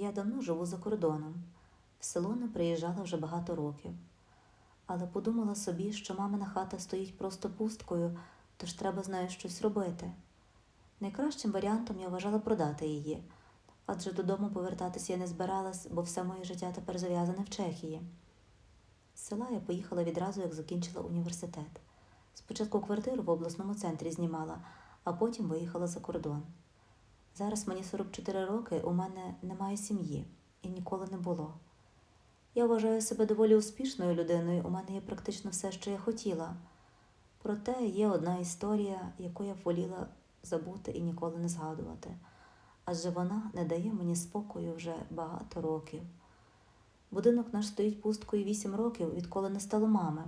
Я давно живу за кордоном. В село не приїжджала вже багато років. Але подумала собі, що мамина хата стоїть просто пусткою, тож треба з нею щось робити. Найкращим варіантом я вважала продати її, адже додому повертатися я не збиралась, бо все моє життя тепер зав'язане в Чехії. З села я поїхала відразу, як закінчила університет. Спочатку квартиру в обласному центрі знімала, а потім виїхала за кордон. Зараз мені 44 роки, у мене немає сім'ї і ніколи не було. Я вважаю себе доволі успішною людиною, у мене є практично все, що я хотіла. Проте є одна історія, яку я воліла забути і ніколи не згадувати, адже вона не дає мені спокою вже багато років. Будинок наш стоїть пусткою 8 років, відколи не стало мами.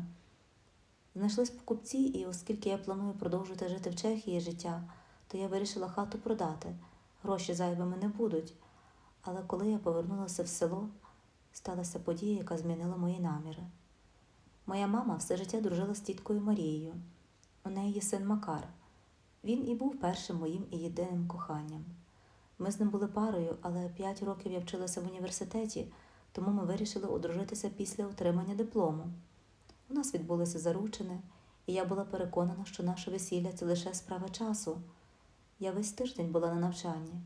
Знайшлись покупці, і оскільки я планую продовжувати жити в Чехії життя, то я вирішила хату продати. Гроші зайвими не будуть. Але коли я повернулася в село, сталася подія, яка змінила мої наміри. Моя мама все життя дружила з тіткою Марією. У неї є син Макар. Він і був першим моїм і єдиним коханням. Ми з ним були парою, але п'ять років я вчилася в університеті, тому ми вирішили одружитися після отримання диплому. У нас відбулися заручини, і я була переконана, що наше весілля це лише справа часу. Я весь тиждень була на навчанні,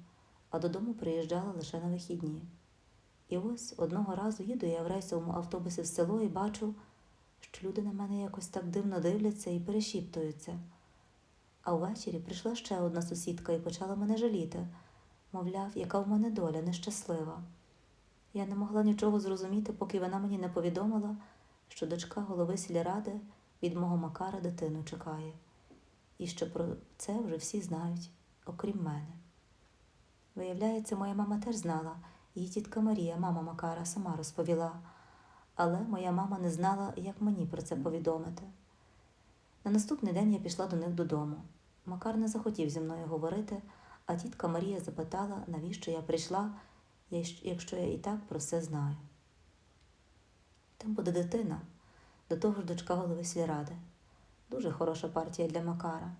а додому приїжджала лише на вихідні. І ось одного разу їду я в рейсовому автобусі в село і бачу, що люди на мене якось так дивно дивляться і перешіптуються. А ввечері прийшла ще одна сусідка і почала мене жаліти, мовляв, яка в мене доля нещаслива. Я не могла нічого зрозуміти, поки вона мені не повідомила, що дочка голови сільради від мого Макара дитину чекає, і що про це вже всі знають, окрім мене. Виявляється, моя мама теж знала, її тітка Марія, мама Макара, сама розповіла, але моя мама не знала, як мені про це повідомити. На наступний день я пішла до них додому. Макар не захотів зі мною говорити, а тітка Марія запитала, навіщо я прийшла, якщо я і так про все знаю. Там буде дитина, до того ж дочка голови сільради. Дуже хороша партія для Макара.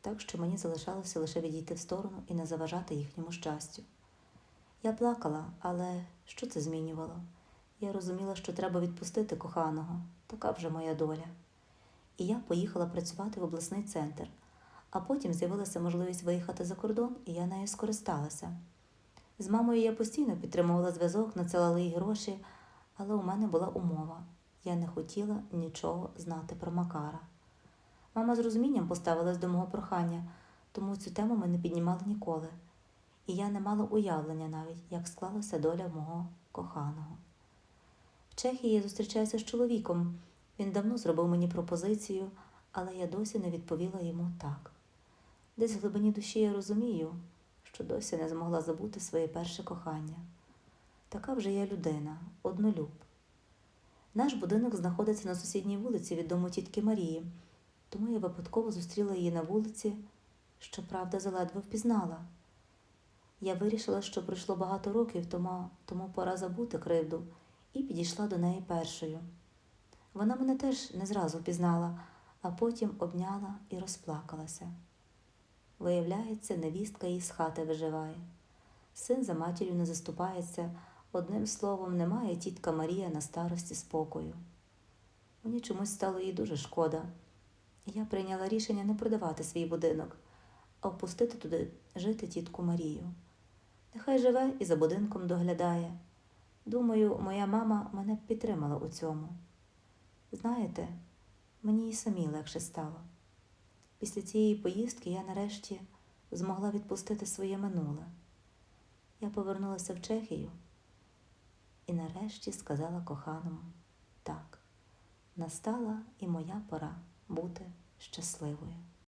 Так що мені залишалося лише відійти в сторону і не заважати їхньому щастю. Я плакала, але що це змінювало? Я розуміла, що треба відпустити коханого, така вже моя доля. І я поїхала працювати в обласний центр, а потім з'явилася можливість виїхати за кордон, і я нею скористалася. З мамою я постійно підтримувала зв'язок, надсилала їй гроші, але у мене була умова я не хотіла нічого знати про Макара. Мама з розумінням поставилась до мого прохання, тому цю тему ми не піднімали ніколи, і я не мала уявлення навіть, як склалася доля мого коханого. В Чехії я зустрічаюся з чоловіком. Він давно зробив мені пропозицію, але я досі не відповіла йому так. Десь в глибині душі я розумію, що досі не змогла забути своє перше кохання. Така вже я людина, однолюб. Наш будинок знаходиться на сусідній вулиці від дому тітки Марії, тому я випадково зустріла її на вулиці, щоправда, заледве впізнала. Я вирішила, що пройшло багато років, тому, тому пора забути кривду, і підійшла до неї першою. Вона мене теж не зразу впізнала, а потім обняла і розплакалася. Виявляється, невістка її з хати виживає. Син за матір'ю не заступається, одним словом, немає тітка Марія на старості спокою. Мені чомусь стало їй дуже шкода, я прийняла рішення не продавати свій будинок, а впустити туди жити тітку Марію. Нехай живе і за будинком доглядає. Думаю, моя мама мене підтримала у цьому. Знаєте, мені і самі легше стало. Після цієї поїздки я нарешті змогла відпустити своє минуле. Я повернулася в Чехію і нарешті сказала коханому так, настала і моя пора бути щасливою.